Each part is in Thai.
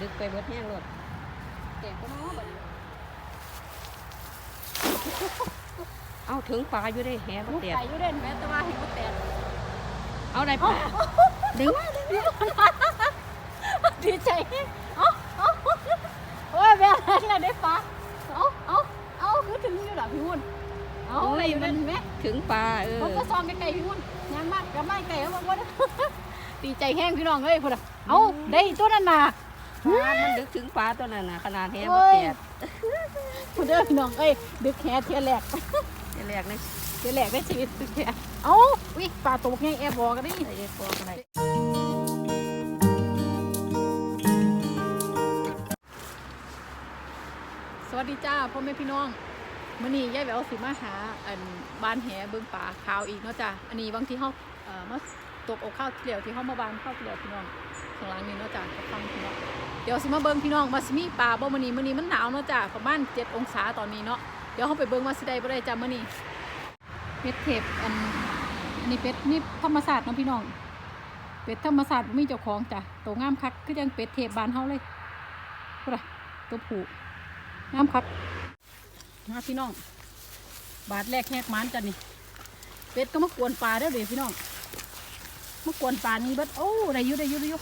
ดึกไปเบิดแห้งรถแก่ก็น้อบัดนี้เอาถึงปลาอยู่ได้แหบ่ลูกแตกไก่อยู่เด่นแม่แต่ว่าเห็นว่าแตกเอาได้ปลาดึงดีใจเอ้าเอ้าโอ้ยแม่อะไรได้ปลาเอ้าเอ้าเอ้าคือถึงอยู่ล่ะพี่วุ่นเอ้าอะไรอยู่นั่นเห็นไหมถึงปลาเออผมก็ซองไก่ๆพี่วุ่นยังมากกับไม่ไก่เอามาบ่ได้ดีใจแห้งพี่น้องเอ้ยพุ่นน่ะเอ้าได้ตัวนั้นน่ะ ปลามันดึกถึงปลาตัวนั้นน่ะขนาดแหบ่แตกพุ่นเด้อพี่น้องเอ้ยดึกแค่เทียแรกทีแรกในเทียแรกได้ชีวิตดึกแค่เอ้าวิปลาตกไงแอบบอกกันดิไอ้ปอกอะไรสวัสดีจ้าพ่อแม่พี่น้องมื้อนี้ยายแหววสิมาหาอันบ้านแหเบิ่งป่าขาวอีกเนาะจ้ะอันนี้บางทีเฮาเอ่อมาตกเอาข้าวเกลียวที่เฮามาบานข้าวเกลียวพี่น้อง ข้างหลังนี่เนาะจ้ะก็ฟังพี่น้องเดี๋ยวสิมาเบิ่งพี่น้องว่าสิมีป่าบ่มื้อนี้มื้อนี้มันหนาวเนาะจ้ะประมาณ7องศาตอนนี้เนาะเดี๋ยวเฮาไปเบิ่งว่าสิได้บ่ได้จ้ะมื้อนี้เป็ดเทปอันอันนี้เป็ดนี่ธรรมศาสตร์เนาะพี่น้องเป็ดธรรมศาสตร์มีเจ้าของจ้ะตัวงามคักคือจังเป็ดเทปบานเฮาเลยพุ่นน่ะตัวผูงามคักนะพี่น้อง บาทแรกแหกมันกันนี่เป็ดก็มากวนปลาเด้เดี๋ยพี่น้องมากวนปลานี่เบิดโอ้ได้ยุได้ยุได้ยุ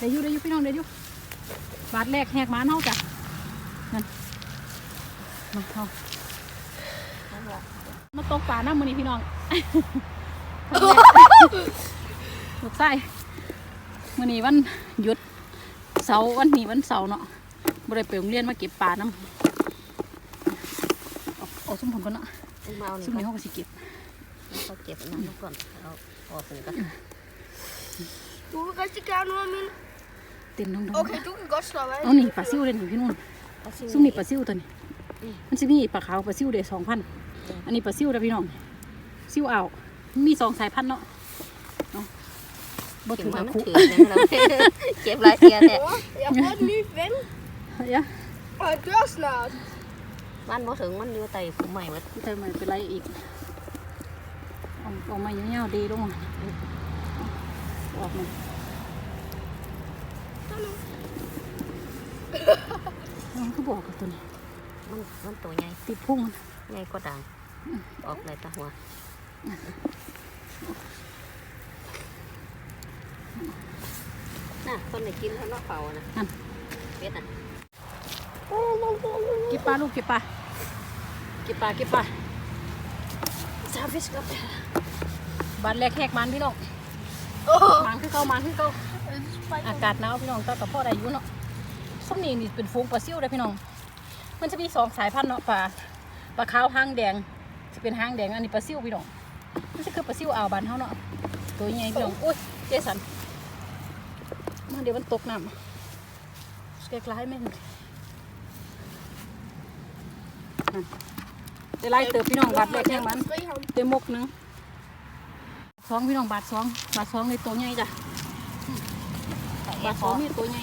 ได้อยุได้อยุพี่น้องได้อยุบาทแรกแหกมันเฮาจ้ะนั่นมาเฮามาตกปลาน้ำมือนี้พี่น้องลูกไส้มือนี้วันหยุดเสาร์วันนี้วันเสาร์เนาะบ่ได้ไปโรงเรียนมาเก็บปลาน้ำเอาเอาส้มผลก่อนเนาะเมานี่ส้มนี้เขาก็สิเก็บเขาเก็บอันนั้นมาก่อนเอาออกนี่ก็ Du vil rigtig gerne ud af min. เต็มน้ อง Okay, du kan godt slappe af. เอานี่ปลาซิวเลยนี่พี่นุ่นซุ่มนี่ปลาซิวตัวนี้ มันจะมีปลาขาวปลาซิวเดสองพันอันนี้ปลาซิวนะพี่น้องซิวอ่าวมีสองสายพันธุ์เนาะเนาะบ่เก็บถือมาว่ามันคุถือนะเราเก็บหลายเทียแท้ Åh, Jeg har fået en ny ven, เดี๋ยว og han dør snart. มันบ่ถึงมันอยู่ใต้ผมใหม่เบิดเติมไปไรอีกเออกออกมาเงี้ยวๆดีลงมาออกมา มันก็บอกกับตัวนี้ มันมันตัวใหญ่ติดพุ่งมันใหญ่กว่าดังออกเลยตาหัวน่ะคนได้กินเขาเนาะเป่านะเป็ดน่ะเก็บปลาลูกเก็บปลาเก็บปลาเก็บปลาซาฟิชกับบานแรกแหกมันพี่น้อง Åh, มันคือเก่ามันคือเก่า det springer. อากาศหนาวพี่น้องก็กับพ่อได้อยู่เนาะส้มนี่นี่เป็นฟูงปลาซิ่วเลยพี่น้อง มันจะมีสองสายพันธุ์เนาะปลาปลาขาวหางแดงจะเป็นหางแดงอันนี้ปลาซิ่วพี่น้องมันจะคือปลาซิ่วอ่าวบานเฮาเนาะตัวใหญ่พี่น้องอุ้ยเจสันมาเดี๋ยวมันตกน้ำเกล้ายแม่นั่นได้ไล่เติบพี่น้องบาดแรกแหกมันเต็มมกนึงสองพี่น้องบาทสองบาทสองในตัวใหญ่จ้ะ บาทสองนี่ตัวใหญ่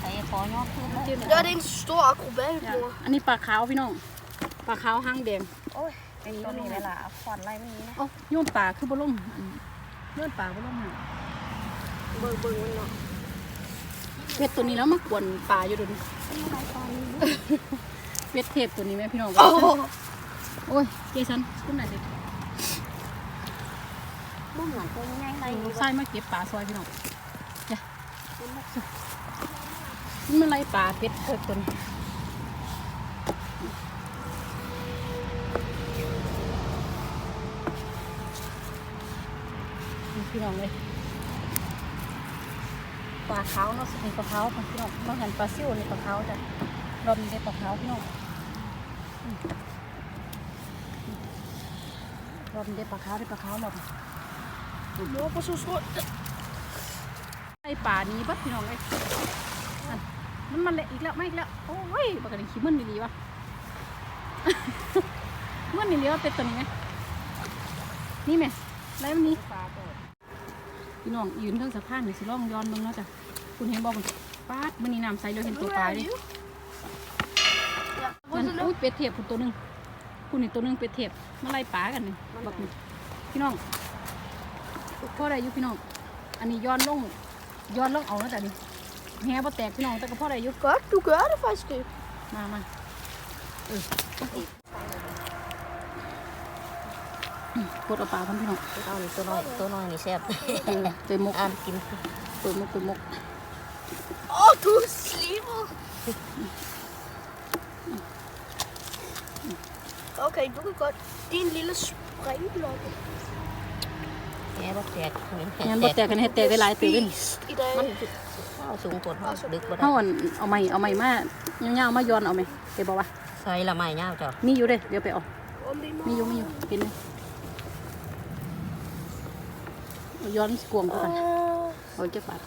ไอ้พอยอดขึ้นแล้วจิ้ม Ja, det er en stor akrobat, จ้ะ mor. อันนี้ปลาขาวพี่น้อง ปลาขาวหางแดงไอ้ตัวนี้เวลาเอาขวานไล่มันนี้นะ โอ้โยนปลาคือบล่มอันโยนปลาบล่มหาเบิ่งเบิ่งมันเนาะเป็ดตัวนี้แล้วมากวนปลาอยู่เดูนี่เป็ดเทพตัวนี้แม่พี่น้อง Åh, โอ้ยเจสันขึ้นหน่อยสิบ่เหมือนตัวใหญ่ในลูกชายมาเก็บปลาซอยพี่น้องจ้ะ นี่มันไรปลาเป็ดเทพตัวนี้นี่พี่น้องเลยปลาขาวเนาะสเป็นปลาขาวพี่น้องบางหันปลาซิ่วในปลาขาวจ้ะรอบนี้ได้ปลาขาวพี่น้องอืมรอบนี้ได้ปลาขาวได้ปลาขาวรอบนี้ mor, på så stort. ไอป่านี้บัดพี่น้องเลยอันมันมันเละอีกแล้วไม่อีกแล้ว โอ้ยปกติขี้มันดีๆวะมันนี่เลี้ยวเป็ดตัวนี้ไหมนี่ไหมแล้วมันนี้พี่น้องยืนเทิงสะพานนี่สิล่องย้อนเบิ่งเนาะจ้ะคุณเห็นบอกคุณป้าดมันนี่น้ำใสเราเห็นตัวปลาดิ Ja, มัน hvor er อุ้ det ยเป็ดเทียบคุณตัวหนึงคุณนี่ตัวหนึงเป็ดเทียบมาไล่ปลากันนี่บอกนี่พี่น้องพ่อได้อยู่พี่น้อง อันนี้ย้อนลง ย้อนลงเอาแล้วจ้ะนี่แฮบ่แตกพี่น้องแต่ก็พอได้อยู่ Godt, du gør det faktisk ikke. มามาเอออืมกดเอาปลาพันพี่น้องเอานี่ตัวน้อยตัวน้อยนี่แซ่บตัวมุกอ่านกินตัวมุกตัวมุก Åh, oh, du er slimet. Okay, du kan godt. Din lille springblokke. แง่บ่แตกงั้นบ่แตกกันเฮ็ดแตกได้หลายตื่น Spist i dag. มันเอาสูงปวดห้องดึกบ่ได้เฮาอันเอาใหม่เอาใหม่มาเงาวๆมาย้อนเอาไหมเดี๋ยวบอกว่าใส่ละไม้ยาวจ้ะมีอยู่เด้เดี๋ยวไปเอา Om det er มีอยู่มีอยู่กินเลยเอาย้อนกวงกูกัน Åh. เอาเจ็บปาก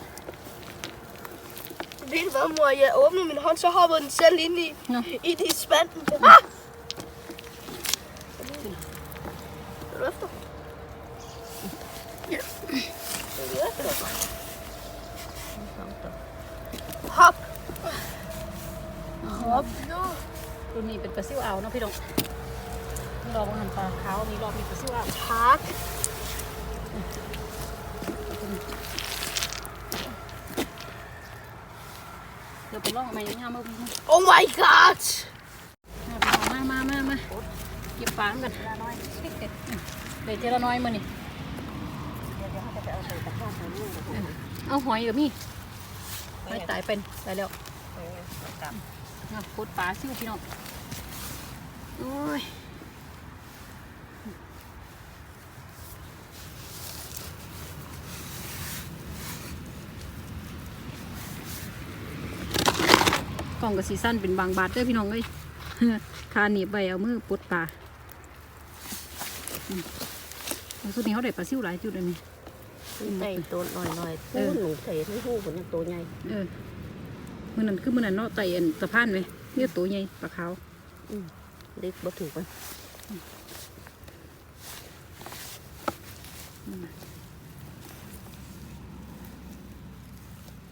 Ved du hvad, mor? Jeg åbnede min hånd, så hoppede den selv ind i, Nå. i de spanden. Ah! Er du efter? Er du efter? สองตัว Hop. Hop. Nå. รุ่นนี้เป็นป ลาซิวเอาวเนาะพี่ดงรอบหันปลาขาวมีรอบมีปลาซิวเอาว Tak. เดี๋ยวไปลองเอาใหม่เงาวๆมา Oh my god. มามามามาเก็บปลากันเดี๋ยวเจละน้อยมานี่เดี๋ยวเดี๋ยวเขาจะไปเอาใส่ตะกร้าใส่นู่นนะเอาหอยกับมีหอยตายเป็นตายแล้วเออเอากลับนะพุดปลาซิวพี่น้อง โอ้ยกล่องกับสีสั้นเป็นบางบาทเด้อพี่น้องเอ้ยคาหนีบใบเอามือปลดปลาอืมแล้วสุดนี้เขาได้ปลาซิวหลายจุดเลยนี่ใส่ตัวน้อยๆเอปูอหนูใส่ไม่หู้คนนั้นตัวใหญ่ เออ มือนั้นคือมือนั้นเนาะไตอันตะพานไหมเนี่ยตัวใหญ่ปลาขาว เล็กบ่ถูกมัน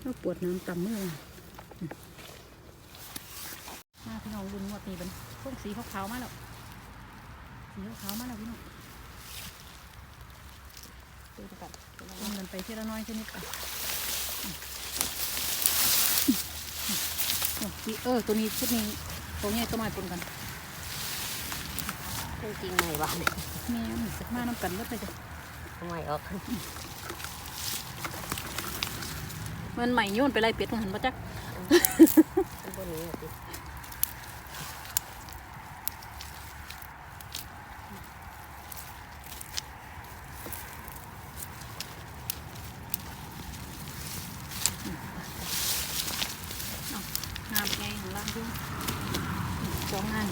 เราปวดน้ำต่ำเมื่อมาพี่น้องรุนหมดนี่เป็นพวกสีขาวๆมาแล้ว สีขาวๆมาแล้วพี่น้องตัวกัดเงินไปทีละน้อยทีนิดอะอ้ยเออ ตัวนี้ชุดนี้ ตัวนี้ตัวใหม่ปนกัน เครื่องจริงใหม่หวานแม่นมาน้ำกันก็ไปจ้ะเอาใหม่ออกมันใหม่โยนไปไล่เป็ดของหันมาจักอันบนนี้อะสิ งามไงของล่างด้วยสองงาน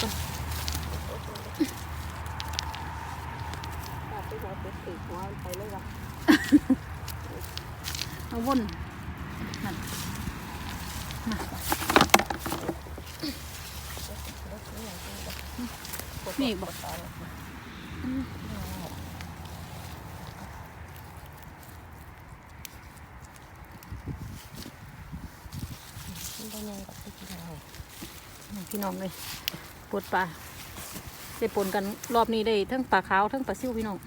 ต้น ปาดไปหัวเป็ดติดหัวไปเลยว่ะ เอาวนนั่นมา มีอีกบอกมันบ่ใหญ่กับที่กินเอาพี่น้องเลยปวดปลาได้ปนกันรอบนี้ได้ทั้งปลาขาวทั้งปลาซิวพี่น้อง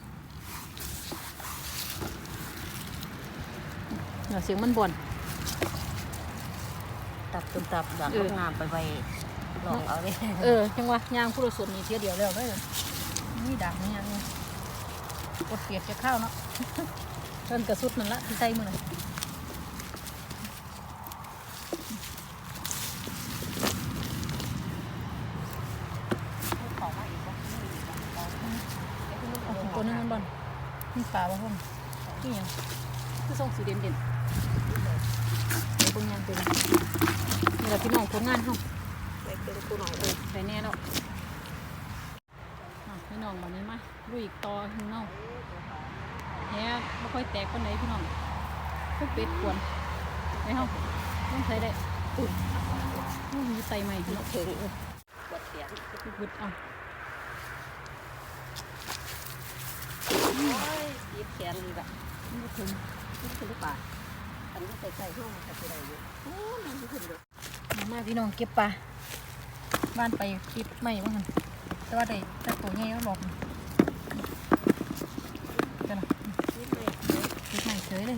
เดี๋ยวเสียงมันบ่นตับจนตับดักเอองามไปไว้ ลองเอาเลยเออจังวะยางผู้รสดนี่เทียเดียวแล้วเลยนี่ดักนี่ยังกดเปียกจะเข้าเนาะเพิ่นกระสุดนั่นละที่ใส่มือน่ะตัวนึงมันบ่นนี่ปลาบ่พ่นนี่ยังคือส่งสีเด่นเด่นๆเดี๋ยวเบิ่งยางเป็นนี่แหละพี่น้องผลงานเฮา ไปเป็นผู้หน่อยเออใส่แน่เนาะอะพี่น้องวันนี้มาลุยอีกต่อพี่น้องแหน่ไม่ค่อยแตกคนไหนพี่น้องพวกเป็ดกวนไปเฮาต้องใส่ได้อุ้ยอุ้ยมีใส่ใหม่พี่น้องถึงปวดเสียงบุดๆเอายีบแขนดีแบบนี่ก็ถึงนี่ถึงหรือเปล่าอันนี้ใส่ใส่ห้องกับอะไรอยู่โอ้มันไม่ถึงเลยมาพี่น้องเก็บปลา บ้านไปคลิปใหม่บ้างกันแต่ว่าได้แต่ตัวใหญ่ก็หลอกกันะนี่เลยคลิปใหม่เฉยเลย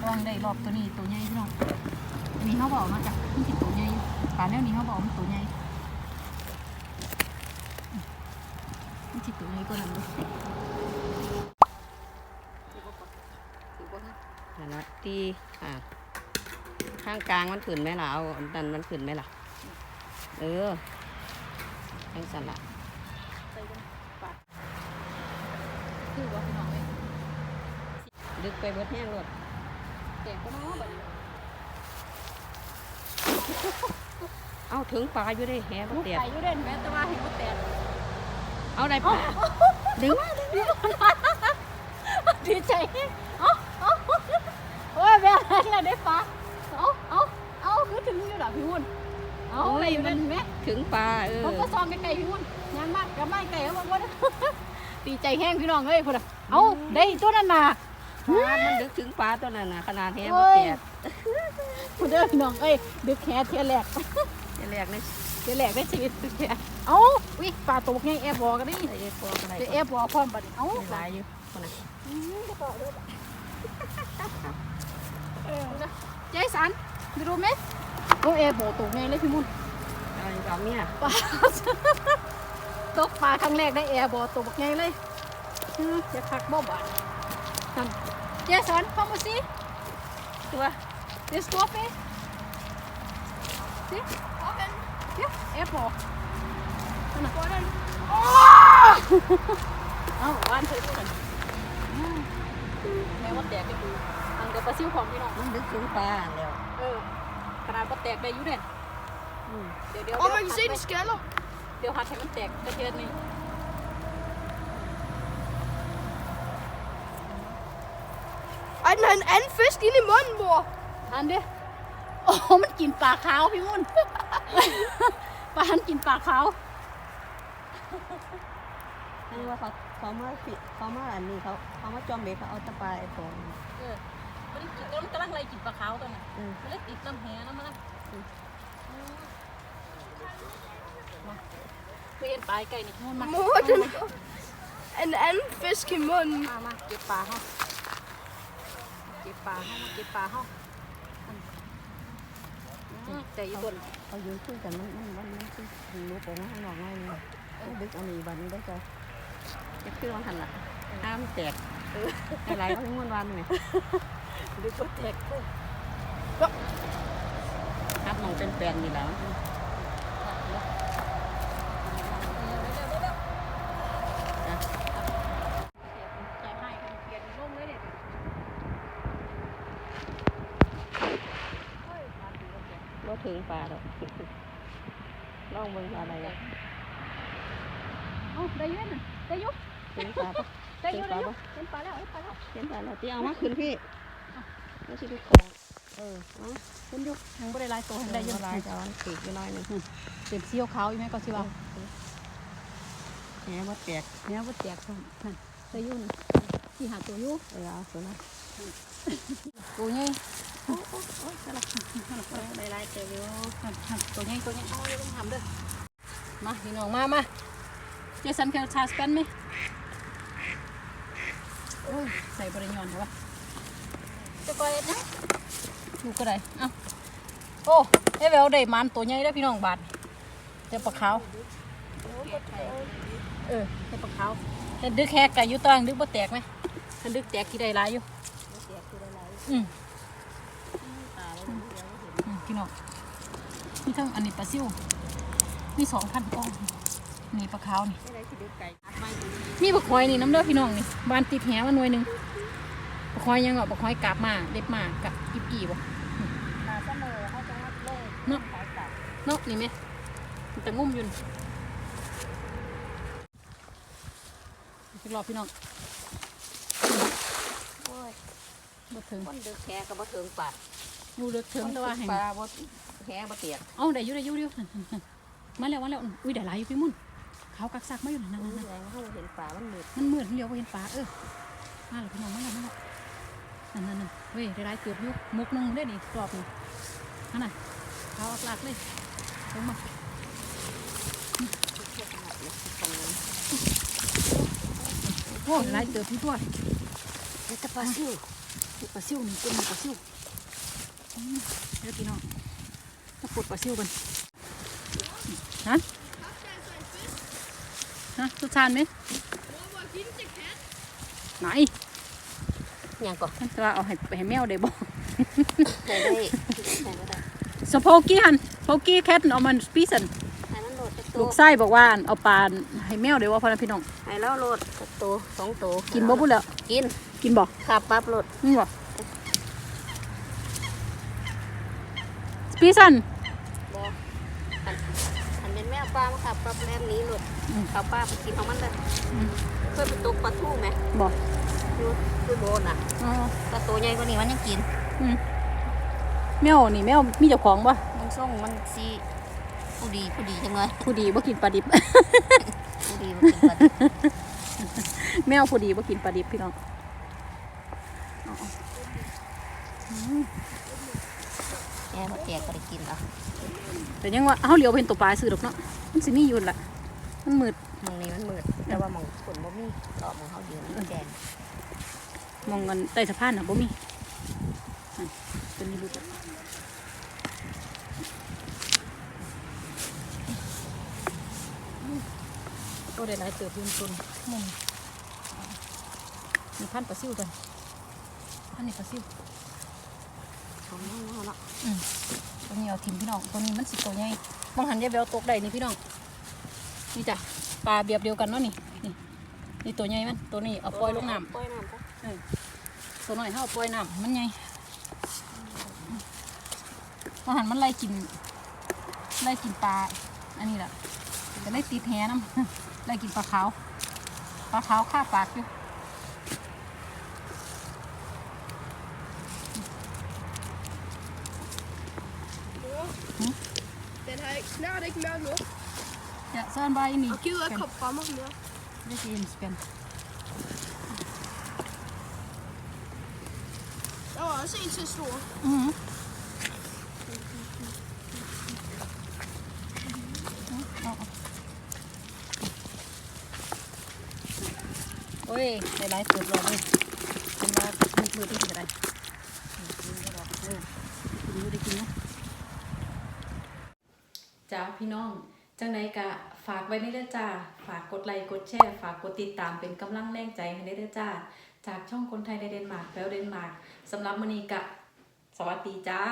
ระวังได้รอบตัวนี้ตัวใหญ่พี่น้องอันนี้เขาบอกมาจากมันติดตัวใหญ่อยู่ปลาแนวนี้เขาบอกมันตัวใหญ่มันติดตัวใหญ่กว่านั้นเลยนั่นละตีอ่าข้างกลางมันขึ้นไหมล่ะเอาอันนั้นมันขึ้นไหมล่ะ เออแข้งสันละใส่กันปลาคือว่าพี่น้องเลยดึกไปเบิดแห้งรถแตกก็มาแบบนี้เอาถึงปลาอยู่ได้แหบ่ลูกเตียดไก่อยู่เด่นแม้แต่ว่าเห็นว่าแตกเอาได้ปลาดึงมาดีใจเอ้าเอ้าโอ้ยแม่อะไรได้ปลาเอ้าเอ้าเอ้าคือถึงอยู่หรอพี่วุ่น เอ้าอะไรอยู่นั่นไหมถึงปลาเออผมก็ซองไกลๆพี่วุ่นยางมากกับไม่ไก่เขาบอกว่าดีใจแห้งพี่น้องเอ้ยพุ่นอะเอ้าได้ตัวนั้นน่ะปลามันดึกถึงปลาตัวนั้นน่ะขนาดแหบ่เตียดพุ่นเด้อพี่น้องเอ้ยดึกแฮเทียแหลกเดี๋ยวแรกนี่เทียแหลกได้ชีวิตดึกแฮเอ้าวิปลาตกไงแอบบอกกันดิใส่ได้พอกันได้จะแอบบอกพร้อมบัดนี้เอ้าหลายอยู่คนน่ะยายสันดูรู้ไหม โอ้แอบบอกตกไงเลยพี่มุ่นเอาอยู่กับเมียปลาตกปลาครั้งแรกได้แอร์บอตกไงเลยอืมอย่าคักบ่บาดนั่นเจสัน come and see ตัว this coffee see open yeah แอร์บอนั่นน่ะเอ้าบ้านเธอด้วยกันอืมแม่ว่าแตกได้ดูอันกับปลาซิวของพี่น้องมันดึกถึงปลาแล้วเออ ขนาดว่าแตกได้อยู่เนี่ยอืมเดี๋ยวเดี๋ยว Oh, เดี๋ยว maar je หัก ziet ไป de scannen. เดี๋ยวหักให้มันแตกกระเทียมนี่ Uit een en vis in de mond, boah. ทานดิโอ้มันกินปลาขาวพี่มุ่น ปลาหันกินปลาขาวอันนี้ว่าเขาเขามาปิเขามาอันนี้เขาเขามาจอมเบกเขาเอาแตะปลาไอ้ตัวนี้เออมันกิน ไล่กินปลาขาวตัวน่ะอืม มันเลยติดลำแหนะมันนะอืมมาเคยเห็นปลาไก่นี่มุ่นมา Moorden. En en vis in mond. มามาเก็บปลาเฮาเก็บปลาเฮามาเก็บปลาเฮาอืมแต่อีกตัวน่ะเขายืนคุยกันมันมันมันมันคือรู้ปงข้างนอกง่ายเลยเออดึกอันนี้บัดนี้ได้จ้ะจะคือมันหันละห้ามแตกเอออะไรก็ทั้งวันวันไหมหรือตัวแตกเลยครับมองเป็นแปลนนี่แหล้วใจให้คนเปลี่ยนลงเลยเด็ดบ่ถึงปลาหรอกลองเบิ่งอะไรอะเอ้าได้อยืนได้อยุถึงปลาปะได้อยุเห็ได้นอปยุลาปะเห็นปลาแล้วเห็นปลาแล้วเห็นปลาแล้วที่เอามาขึ้นพี่ ไม่ใช่ทุกของเออเอาเห็นอยุยังไม่ได้ลายตัวได้ได้อเยยุอะลายจะวันปีกอยู่น้อยหนึงเป็นเสี้ยวขาวอยู่ไหมก็สิว่าแหมบ่แตกเนี้ยว่าแตกนั่นนั่นได้อยุนที่หาตัวอยุเออเอาตัวนั้นตัวใหญ่ได้ลายเจออยู่นั่นนั่นตัวใหญ่ตัวใหญ่เอาเลยต้องทำเด้อมาพี่น้องมามาเจสันเคลชาสเปนไหมโอ้ยใส่บริยอนเหรอวะ จะไปนะดูก็ได้เอ้าโอ้เอ้แววได้มันตัวใหญ่ได้อพี่น้องบาทเจ้าปลาขาวเออเป็นปลาขาวแต่ดึกแหกไก่อยู่ตังดึกบ่แตกไหมถ้าดึกแตกที่ใดหลายอยู่อืมอืมพี่น้องมีทั้งอันนี้ปลาซิวมีสองพันก้อนนี่ปลาขาวนี่ได้ที่ดึกไก่อัดไม้มีปลาคอยนี่น้ำเด้อพี่น้องนี่บานติดแหมาหน่วยหนึ่ง ปลาคอยยังเหรอปลาคอยกาบมาเล็บมากับอีบอีบ่ปลาเสมอเขาจะวัดเลยเนาะขายกลับเนาะนี่ไหมมันแต่งุ่มอยุ่นอีกรอบพี่น้องโอ้ยบ่ถึงคนดึกแหก็บ่ถึงปลาอยู่เลือกเทิงแต่ว่าแห่งปลาบ่แหบ่เตียกเอาได้อยู่ได้อยู่เดียวนั่นนั่นนั่นมาแล้วมาแล้วอุ้ยได้หลายอยู่พี่มุ่นเขากักซักมาอยู่นั่นนั่นมันนั่นแรงเขาเห็นปลามันมืดมันมืดเดียวบ่เห็นปลาเออมาแล้วพี่น้องมาแล้วมาแล้ว นั่นนั่นนั่นเว้ยได้หลายเกือบอยู่มุกหนึงได้นี่รอบนี่นั่นน่ะเขาอักลักเลยลงมาตรงนั้นโอ้ยหลายเกือบพี่ตัวนี่จะปลาซิวปลดปลาซิวนี่เป็นปลาซิวอืมเดี๋ยวพี่น้องมาปลดปลาซิวกันฮะฮะทุกชานไหมไหน ยังก่อนมันจะว่าเอาให้ไปให้แมวได้บ่ใส่ได้ใส่ก็ได้ สโพกี้หันโพกี้แคทเอามันสปีสันให้มันโหลดจากตัลูวกไส้บอกว่าเอาปลาให้แมวได้ว่าพ่อนะพี่น้อง ให้แล้วโหลดจากตัวสองตัวกินบ่พูดแล้วกินกินบ่ขับปั๊บโหลดนี่บ่สปีสันบออันอันเป็นแม่ปลามาขับปั๊บแลมหนี้โหลดอืม ขับปลาไปกินของมันเลยเคยไปตกปลาทูไหมบ่ อยู่อยู่โบนอะอ๋อปลาตัวใหญ่กว่านี้มันยังกิน อืมแมวนี่แมวมีเจ้าของบ่มันส่งมันซีผู้ดีผู้ดีจังเลยผู้ดีบ่กินปลาดิบ ผู้ดีมันกินปลาดิบแมวผู้ดีบ่กินปลาดิบพี่น้องแม่มาแจกก็ได้กินอะแต่ยังว่าเฮาเหลียวไปเห็นตัวปลาซื้อดอกเนาะมันสิมีอยู่นั่นล่ะมันมืดมองนี้มันมืดแต่ว่าหมองฝนบ่มีรอบหมองเขาอยู่มันแดง มองกันใต้สะพานน่ะบ่มีนั่นเป็นมีรูปอะโอ้ได้หลายเติบอยืนตุนมุมมีพันปลาซิวกันพันนี่ปลาซิวของน้องเนาะอืมตัวนี้เอาทิมพี่น้องตัวนี้มันสิตัวใหญ่บางหันยายแววตกได้นี่พี่น้องนี่จ้ะปลาเบียบเดียวกันเนาะนี่นี่นี่ตัวใหญ่มันตัวนี้เอาปล่อยลงน้ปล่อยน้ำปะำ ตัวน้อยเขาเอาปล่อยน้ำมันใหญ่บาหันมันไล่กินไล่กินปลา อันนี้แหละจะไล่ติดแหน้ำไล่กินปลาขาว ปลาขาวฆ่าปากอยู่ Den har jeg snart ikke mere nu. จะซ่อนใบนี่ Og gider ikke komme frem og mere. ได้กินสเปน Der var også en til stor. อือหือเอาเอาโอ้ยได้หลายเติบแล้วเลยเป็นว่ามือมือที่จะได้กินได้กินนะจ้าพี่น้อง จังไดกะฝากไว้ในเด้อจ้า ฝากกดไลค์กดแชร์ ฝากกดติดตามเป็นกำลังแรงใจให้ได้เด้อจ้า จากช่องคนไทยในเดนมาร์กแปลวเดนมาร์กสำหรับมณีกะสวัสดีจ้า